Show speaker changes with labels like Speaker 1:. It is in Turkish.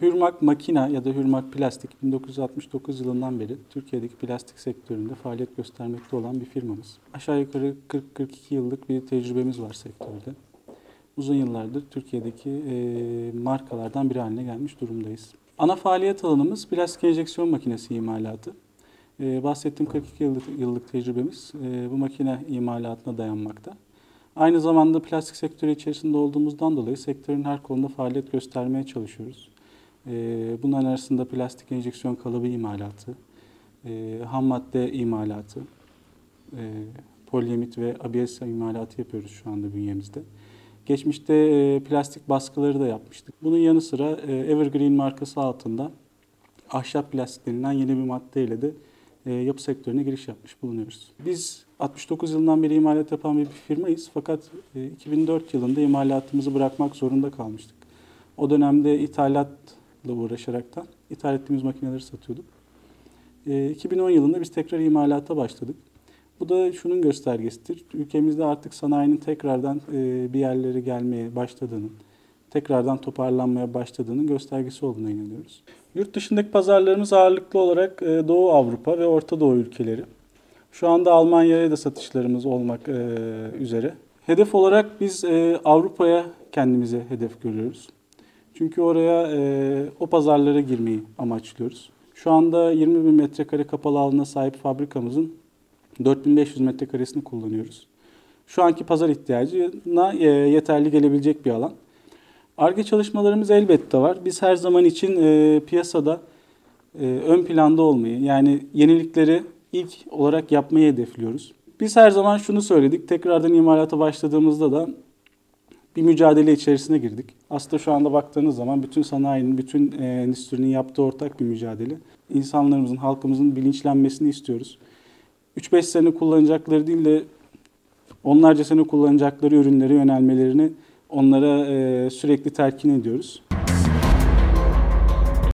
Speaker 1: Hürmak Makina ya da Hürmak Plastik 1969 yılından beri Türkiye'deki plastik sektöründe faaliyet göstermekte olan bir firmamız. Aşağı yukarı 40-42 yıllık bir tecrübemiz var sektörde. Uzun yıllardır Türkiye'deki e, markalardan biri haline gelmiş durumdayız. Ana faaliyet alanımız plastik enjeksiyon makinesi imalatı. E, bahsettiğim 42 yıllık, yıllık tecrübemiz e, bu makine imalatına dayanmakta. Aynı zamanda plastik sektörü içerisinde olduğumuzdan dolayı sektörün her konuda faaliyet göstermeye çalışıyoruz. Ee, Bunların arasında plastik enjeksiyon kalıbı imalatı, e, ham madde imalatı, e, polyamit ve ABS imalatı yapıyoruz şu anda bünyemizde. Geçmişte plastik baskıları da yapmıştık. Bunun yanı sıra Evergreen markası altında ahşap plastik denilen yeni bir maddeyle de yapı sektörüne giriş yapmış bulunuyoruz. Biz 69 yılından beri imalat yapan bir firmayız fakat e, 2004 yılında imalatımızı bırakmak zorunda kalmıştık. O dönemde ithalatla uğraşaraktan ithal ettiğimiz makineleri satıyorduk. E, 2010 yılında biz tekrar imalata başladık. Bu da şunun göstergesidir. Ülkemizde artık sanayinin tekrardan e, bir yerlere gelmeye başladığının, tekrardan toparlanmaya başladığının göstergesi olduğuna inanıyoruz. Yurt dışındaki pazarlarımız ağırlıklı olarak e, Doğu Avrupa ve Orta Doğu ülkeleri. Şu anda Almanya'ya da satışlarımız olmak e, üzere. Hedef olarak biz e, Avrupa'ya kendimize hedef görüyoruz. Çünkü oraya e, o pazarlara girmeyi amaçlıyoruz. Şu anda 20 bin metrekare kapalı alana sahip fabrikamızın 4500 metrekaresini kullanıyoruz. Şu anki pazar ihtiyacına e, yeterli gelebilecek bir alan. ARGE çalışmalarımız elbette var. Biz her zaman için e, piyasada e, ön planda olmayı, yani yenilikleri ilk olarak yapmayı hedefliyoruz. Biz her zaman şunu söyledik, tekrardan imalata başladığımızda da bir mücadele içerisine girdik. Aslında şu anda baktığınız zaman bütün sanayinin, bütün e, endüstrinin yaptığı ortak bir mücadele. İnsanlarımızın, halkımızın bilinçlenmesini istiyoruz. 3-5 sene kullanacakları değil de onlarca sene kullanacakları ürünlere yönelmelerini onlara e, sürekli telkin ediyoruz.